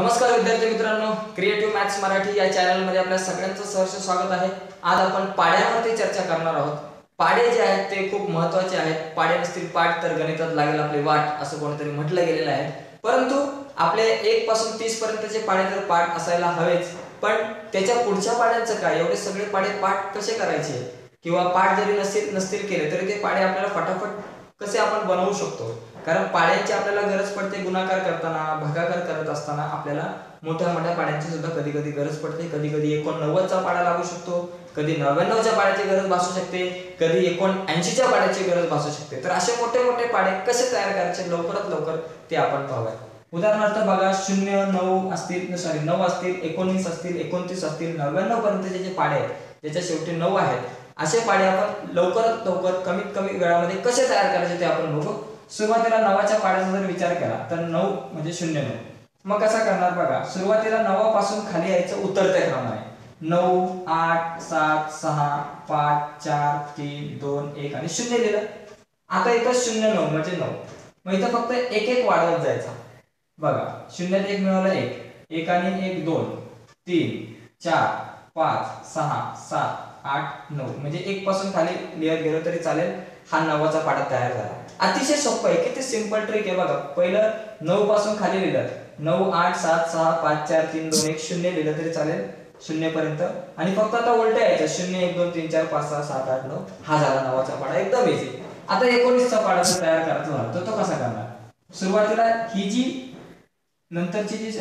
नमस्कार विद्यार्थी मित्रांनो क्रिएटिव्ह मॅथ्स मराठी या चॅनलमध्ये आपल्या सगळ्यांचं सहर्ष स्वागत आहे. आज आपण पाड्यावरती चर्चा करणार आहोत. पाडे जे आहेत ते खूप महत्त्वाचे आहेत. पाडे नसतील पाठ तर गणितात लागेल आपली वाट असं कोणीतरी म्हटलं गेलेलं आहे. परंतु आपले एक पासून तीस पर्यंतचे पाडे तर पाठ असायला हवेच. पण त्याच्या पुढच्या पाड्यांचं काय? एवढे सगळे पाडे पाठ कसे करायचे? किंवा पाठ जरी नसतील नसतील केले तरी ते पाडे आपल्याला फटाफट कसे आपण बनवू शकतो? कारण पाड्यांची आपल्याला गरज पडते गुणाकार करताना भागाकार करत असताना आपल्याला मोठ्या मोठ्या पाड्यांची सुद्धा कधी कधी गरज पडते. कधी कधी एकोणनव्वदचा पाडा लागू शकतो कधी नव्याण्णवच्या पाड्याची गरज भासू शकते कधी एकोण ऐंशीच्या पाड्याची गरज भासू शकते. तर असे मोठे मोठे पाडे कसे तयार करायचे लवकरात लवकर ते आपण पाहूया. उदाहरणार्थ बघा शून्य नऊ असतील सॉरी नऊ असतील एकोणीस असतील एकोणतीस असतील नव्याण्णव पर्यंतचे जे पाडे आहेत ज्याच्या शेवटी नऊ आहेत असे पाडे आपण लवकरात लवकर कमीत कमी वेळामध्ये कसे तयार करायचे ते आपण बघू. सुरुवातीला नवाच्या पाड्याचा जर विचार केला तर नऊ म्हणजे शून्य नऊ. मग कसा करणार बघा सुरुवातीला नवापासून खाली यायचं उतरत्या क्रमाने. नऊ आठ सात सहा पाच चार तीन दोन एक आणि शून्य लिहिलं. आता इथं शून्य नऊ म्हणजे नऊ. मग इथं फक्त एक एक वाढवत जायचा. बघा शून्यात एक मिळवलं एक. एक आणि एक दोन. तीन चार पाच सहा सात आठ नऊ. म्हणजे एक पासून खाली लिहत गेलो तरी चालेल. हा नवाचा पाडा तयार झाला. अतिशय सोपं आहे. किती सिंपल ट्रिक आहे बघा. पहिलं नऊ पासून खाली लिहिलं. नऊ आठ सात सहा पाच चार तीन दोन एक शून्य लिहिलं तरी चालेल. शून्य पर्यंत आणि फक्त आता उलट यायचं शून्य एक दोन तीन चार पाच सहा सात आठ नऊ. हा झाला नवाचा पाडा. एकदम इझी आता एकोणीसचा पाडा जर तयार करायचा झाला तर तो कसा करणार? सुरुवातीला ही जी नंतरची जी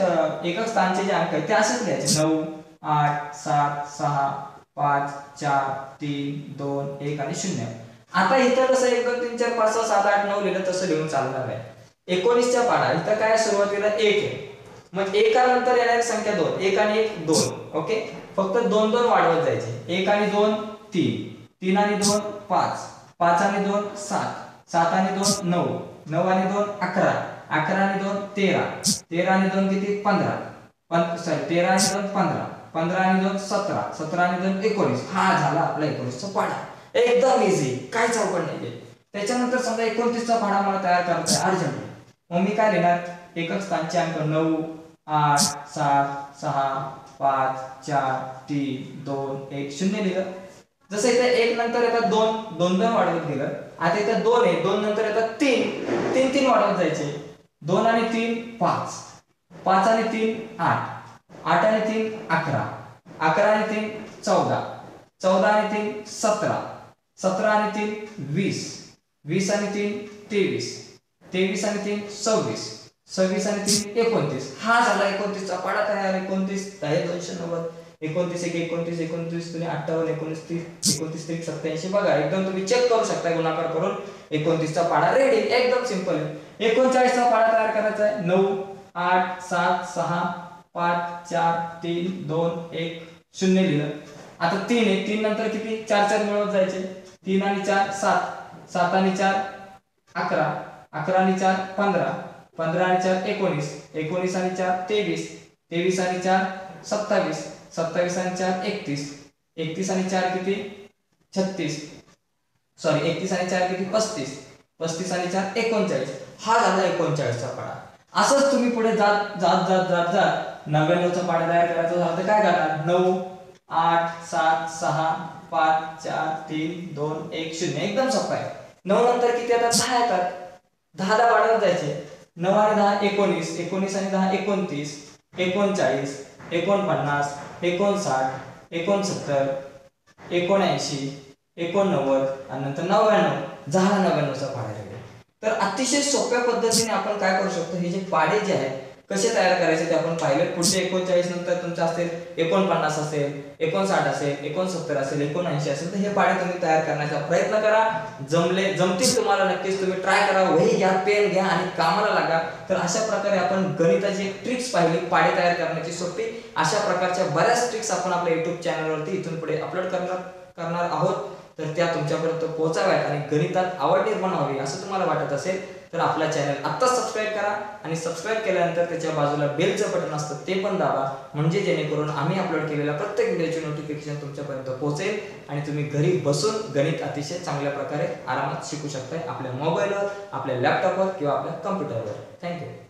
एकक स्थानचे जे अंक आहेत ते असेच लिहायचे. नऊ आठ सात सहा पाच चार तीन दोन एक आणि शून्य. आता इथं कसं एक दोन तीन चार पाच सहा सात आठ नऊ लिहिलं तसं लिहून चालणार आहे. एकोणीसच्या पाडा इथं काय सुरुवातीला एक आहे. मग एकानंतर येणारी संख्या दोन. एक आणि एक दोन. ओके? फक्त दोन दोन वाढवत जायचे. एक आणि दोन तीन. तीन आणि दोन पाच. पाच आणि दोन सात. सात आणि दोन नऊ. नऊ आणि दोन अकरा. अकरा आणि दोन तेरा. तेरा आणि दोन किती? पंधरा. सॉरी तेरा आणि दोन पंधरा. पंधरा आणि दोन सतरा. सतरा आणि दोन एकोणीस. हा झाला आपला एकोणीसचा पाडा एकदम इझी काय अवघड नाहीये त्याच्यानंतर समजा एकोणतीसचा भाडा मला तयार करायचा आहे. अर्जंट. मग मी काय लिहिणार? एकच स्थानचे अंक नऊ आठ सात सहा पाच चार तीन दोन एक शून्य लिहिलं. जसं इथे एक नंतर येतात दोन दोन दोन वाढवत गेलं. आता इथं दोन आहे. दोन नंतर येतात तीन. तीन तीन वाढवत जायचे. दोन आणि तीन पाच. पाच आणि तीन आठ. आठ आणि तीन अकरा. अकरा आणि तीन चौदा. चौदा आणि तीन सतरा. सतरा आणि तीन वीस. वीस आणि तीन तेवीस. तेवीस आणि तीन सव्वीस. सव्वीस आणि तीन एकोणतीस. हा झाला एकोणतीसचा पाडा तयार. एकोणतीस आहे दोनशे नव्वद. एकोणतीस एक एकोणतीस एकोणतीस तुम्ही अठ्ठावन्न एकोणीस तीस. एकोणतीस तीस सत्याऐंशी बघा एकदम तुम्ही चेक करू शकता गुणाकार करून. एकोणतीसचा पाडा रेडी एकदम सिंपल आहे. एकोणचाळीसचा पाडा तयार करायचा आहे. नऊ आठ सात सहा पाच चार तीन दोन एक. शून्य लिहिलं. आता तीन आहे. तीन नंतर किती? चार चार मिळवत जायचे. तीन आणि चार सात. सात आणि चार अकरा. अकरा आणि चार पंधरा. पंधरा आणि चार एकोणीस. एकोणीस आणि चार तेवीस. तेवीस आणि चार सत्तावीस. सत्तावीस आणि चार एकतीस. एकतीस आणि चार किती? छत्तीस. सॉरी एकतीस आणि चार किती? पस्तीस. पस्तीस आणि चार एकोणचाळीस. हा झाला एकोणचाळीसचा पाडा. असंच तुम्ही पुढे जात जात जात जात जात नव्याण्णवचा पाडा तयार करायचा झाला तर काय करणार? नऊ आठ सात सहा पाच चार तीन दोन एक शून्य. एकदम सोपा आहे. नऊ नंतर किती येतात? दहा येतात. दहा दहा वाढवत जायचे. नऊ आणि दहा एकोणीस. एकोणीस आणि दहा एकोणतीस. एकोणचाळीस. एकोणपन्नास. एकोणसाठ. एकोणसत्तर. एकोणऐंशी. एकोणनव्वद. आणि नंतर नव्याण्णव. दहा नव्याण्णवचा पाडा तर अतिशय सोप्या पद्धतीने आपण काय करू शकतो? हे जे पाडे जे आहेत कसे तयार करायचे ते आपण पाहिले. पुढचे एकोणचाळीस नंतर तुमचं असेल एकोणपन्नास असेल एकोणसाठ असेल एकोणसत्तर असेल एकोणऐंशी असेल तर हे पाढे तुम्ही तयार करण्याचा प्रयत्न करा. जमले जमतील तुम्हाला नक्कीच तुम्ही ट्राय करा. वही घ्या पेन घ्या आणि कामाला लागा. तर अशा प्रकारे आपण गणिताची ट्रिक्स पाहिली. पाढे तयार करण्याची सोपी. अशा प्रकारच्या बऱ्याच ट्रिक्स आपण आपल्या युट्यूब चॅनलवरती इथून पुढे अपलोड करणार करणार आहोत. तर त्या तुमच्यापर्यंत पोहोचाव्यात आणि गणितात आवड निर्माण व्हावी असं तुम्हाला वाटत असेल तर आपला चॅनल आत्ताच सबस्क्राईब करा आणि सबस्क्राईब केल्यानंतर त्याच्या बाजूला बेलचं बटन असतं ते पण दाबा म्हणजे जेणेकरून आम्ही अपलोड केलेल्या प्रत्येक व्हिडिओची नोटिफिकेशन तुमच्यापर्यंत पोहोचेल आणि तुम्ही घरी बसून गणित अतिशय चांगल्या प्रकारे आरामात शिकू शकताय आपल्या मोबाईलवर आपल्या लॅपटॉपवर किंवा आपल्या कम्प्युटरवर थँक्यू